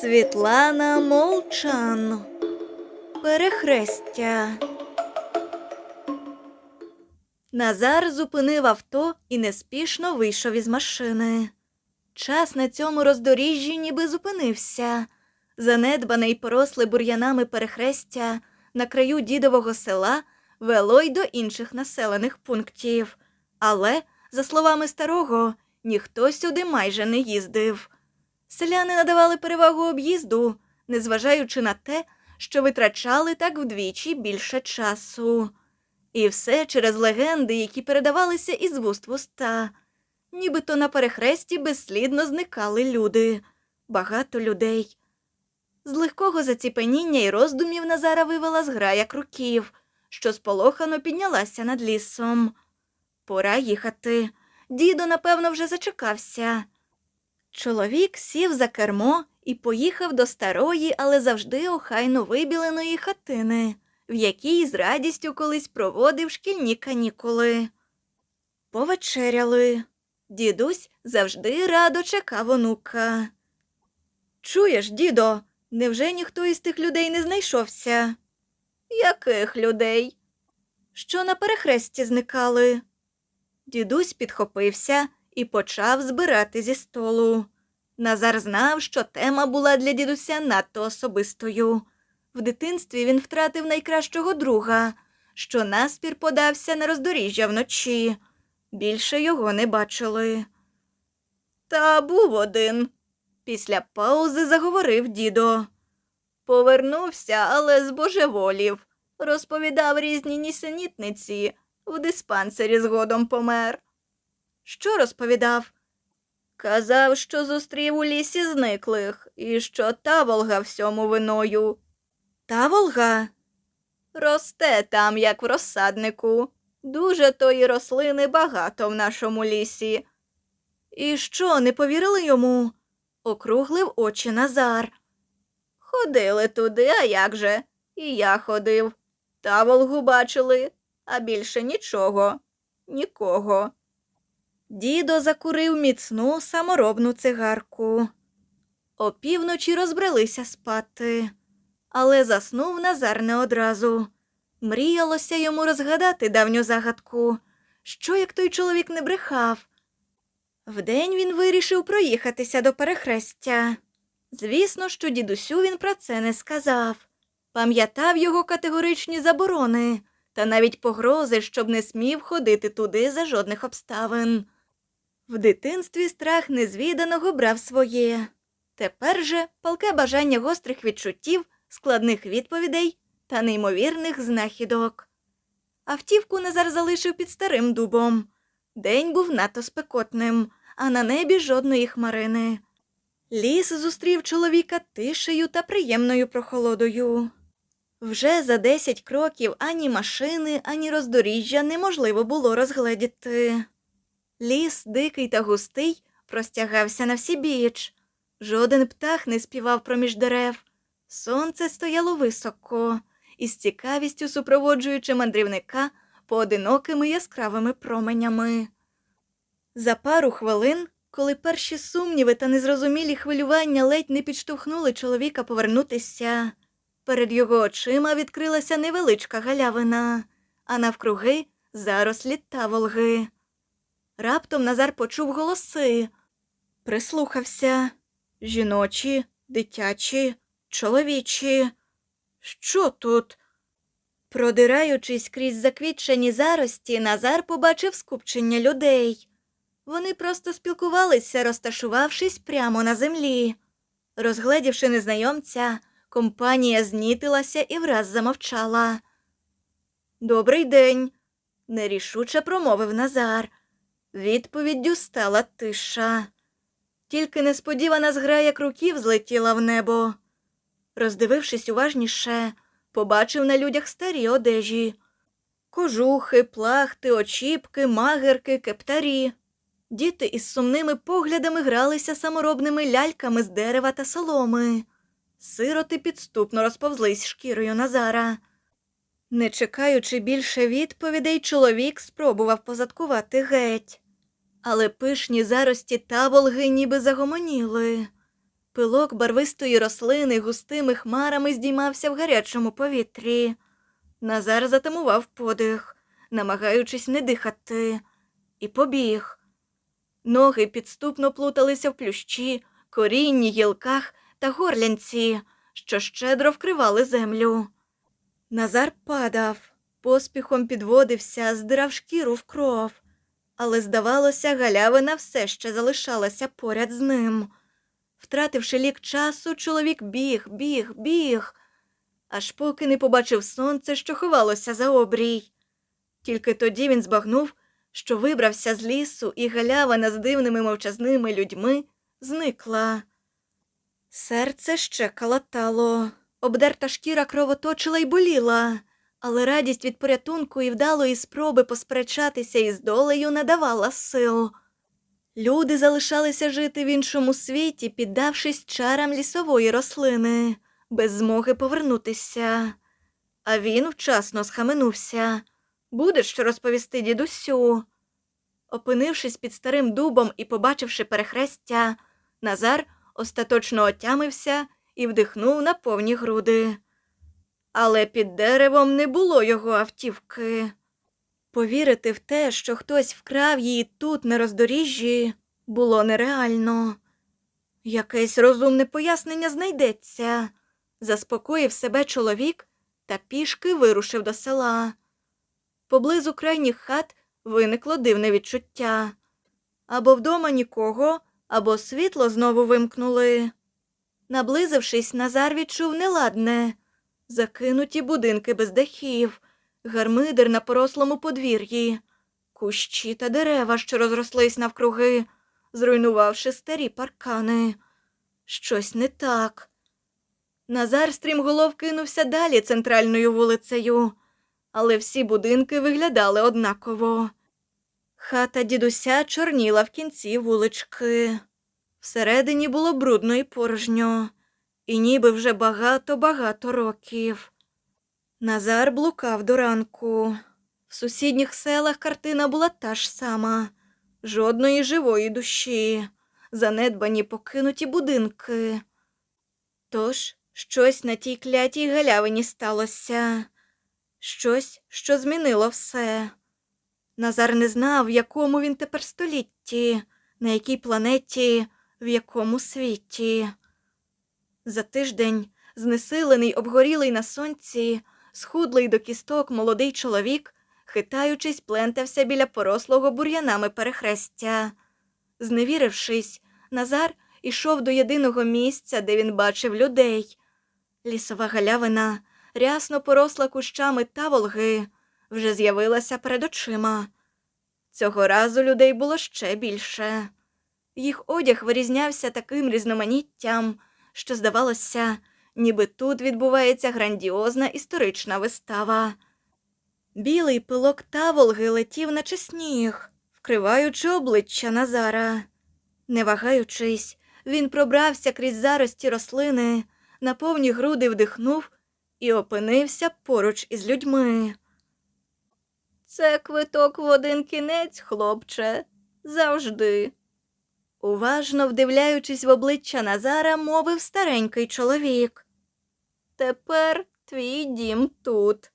Світлана Молчан. Перехрестя. Назар зупинив авто і неспішно вийшов із машини. Час на цьому роздоріжжі ніби зупинився. Занедбане й поросле бур'янами перехрестя на краю дідового села вело й до інших населених пунктів. Але, за словами старого, ніхто сюди майже не їздив. Селяни надавали перевагу об'їзду, незважаючи на те, що витрачали так вдвічі більше часу. І все через легенди, які передавалися із вуст в уста. Нібито на перехресті безслідно зникали люди, багато людей. З легкого заціпеніння й роздумів Назара вивела зграя круків, що сполохано піднялася над лісом. Пора їхати. Дідо, напевно, вже зачекався. Чоловік сів за кермо і поїхав до старої, але завжди охайно вибіленої хатини, в якій з радістю колись проводив шкільні канікули. Повечеряли. Дідусь завжди радо чекав онука. Чуєш, дідо, невже ніхто із тих людей не знайшовся? Яких людей? Що на перехресті зникали? Дідусь підхопився і почав збирати зі столу. Назар знав, що тема була для дідуся надто особистою. В дитинстві він втратив найкращого друга, що наспір подався на роздоріжжя вночі. Більше його не бачили. Та був один. Після паузи заговорив дідо. Повернувся, але збожеволів. Розповідав різні нісенітниці, в диспансері згодом помер. Що розповідав? Казав, що зустрів у лісі зниклих, і що та Волга всьому виною. Та Волга? Росте там, як в розсаднику. Дуже тої рослини багато в нашому лісі. І що, не повірили йому? округлив очі Назар. Ходили туди, а як же? І я ходив. Та Волгу бачили, а більше нічого, нікого. Дідо закурив міцну саморобну цигарку. Опівночі розбрелися спати, але заснув Назар не одразу. Мріялося йому розгадати давню загадку, що як той чоловік не брехав. Вдень він вирішив проїхатися до перехрестя. Звісно, що дідусю він про це не сказав. Пам'ятав його категоричні заборони та навіть погрози, щоб не смів ходити туди за жодних обставин. В дитинстві страх незвіданого брав своє. Тепер же палке бажання гострих відчуттів, складних відповідей та неймовірних знахідок. Автівку Назар залишив під старим дубом. День був надто спекотним, а на небі жодної хмарини. Ліс зустрів чоловіка тишею та приємною прохолодою. Вже за десять кроків ані машини, ані роздоріжжя неможливо було розгледіти. Ліс, дикий та густий, простягався на всі біч. Жоден птах не співав проміж дерев. Сонце стояло високо, із цікавістю супроводжуючи мандрівника поодинокими яскравими променями. За пару хвилин, коли перші сумніви та незрозумілі хвилювання ледь не підштовхнули чоловіка повернутися, перед його очима відкрилася невеличка галявина, а навкруги зарослі та волги. Раптом Назар почув голоси, прислухався жіночі, дитячі, чоловічі. Що тут? Продираючись крізь заквітчені зарості, Назар побачив скупчення людей. Вони просто спілкувалися, розташувавшись прямо на землі. Розгледівши незнайомця, компанія знітилася і враз замовчала. Добрий день, нерішуче промовив Назар. Відповіддю стала тиша. Тільки несподівана зграя круків злетіла в небо. Роздивившись уважніше, побачив на людях старі одежі кожухи, плахти, очіпки, магерки, кептарі. Діти із сумними поглядами гралися саморобними ляльками з дерева та соломи. Сироти підступно розповзлись шкірою Назара. Не чекаючи більше відповідей, чоловік спробував позадкувати геть. Але пишні зарості та волги ніби загомоніли. Пилок барвистої рослини густими хмарами здіймався в гарячому повітрі. Назар затамував подих, намагаючись не дихати, і побіг. Ноги підступно плуталися в плющі, корінні, гілках та горлянці, що щедро вкривали землю. Назар падав, поспіхом підводився, здирав шкіру в кров, але, здавалося, галявина все ще залишалася поряд з ним. Втративши лік часу, чоловік біг, біг, біг, аж поки не побачив сонце, що ховалося за обрій. Тільки тоді він збагнув, що вибрався з лісу, і галявина з дивними мовчазними людьми зникла. Серце ще калатало, обдерта шкіра кровоточила й боліла, але радість від порятунку і вдалої спроби посперечатися із долею надавала сил. Люди залишалися жити в іншому світі, піддавшись чарам лісової рослини, без змоги повернутися. А він вчасно схаменувся. Буде що розповісти дідусю. Опинившись під старим дубом і побачивши перехрестя, Назар остаточно отямився і вдихнув на повні груди. Але під деревом не було його автівки. Повірити в те, що хтось вкрав її тут, на роздоріжжі, було нереально. Якесь розумне пояснення знайдеться, заспокоїв себе чоловік та пішки вирушив до села. Поблизу крайніх хат виникло дивне відчуття. Або вдома нікого, або світло знову вимкнули. Наблизившись, Назар відчув неладне закинуті будинки без дахів, гармидер на порослому подвір'ї, кущі та дерева, що розрослись навкруги, зруйнувавши старі паркани. Щось не так. Назар стрімголов кинувся далі центральною вулицею, але всі будинки виглядали однаково. Хата дідуся чорніла в кінці вулички. Всередині було брудно і порожньо, і ніби вже багато-багато років. Назар блукав до ранку. В сусідніх селах картина була та ж сама жодної живої душі, занедбані покинуті будинки. Тож щось на тій клятій галявині сталося, щось, що змінило все. Назар не знав, в якому він тепер столітті, на якій планеті, в якому світі. За тиждень, знесилений, обгорілий на сонці, схудлий до кісток молодий чоловік, хитаючись, плентався біля порослого бур'янами перехрестя. Зневірившись, Назар ішов до єдиного місця, де він бачив людей. Лісова галявина, рясно поросла кущами та волги, вже з'явилася перед очима. Цього разу людей було ще більше. Їх одяг вирізнявся таким різноманіттям, що здавалося, ніби тут відбувається грандіозна історична вистава. Білий пилок таволги летів, наче сніг, вкриваючи обличчя Назара. Не вагаючись, він пробрався крізь зарості рослини, на повні груди вдихнув і опинився поруч із людьми. Це квиток в один кінець, хлопче, завжди. Уважно вдивляючись в обличчя Назара, мовив старенький чоловік. Тепер твій дім тут.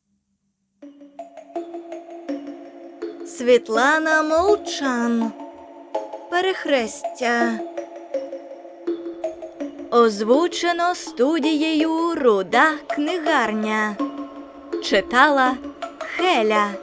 Світлана Молчан. Перехрестя. Озвучено студією Руда книгарня. Читала Хеля.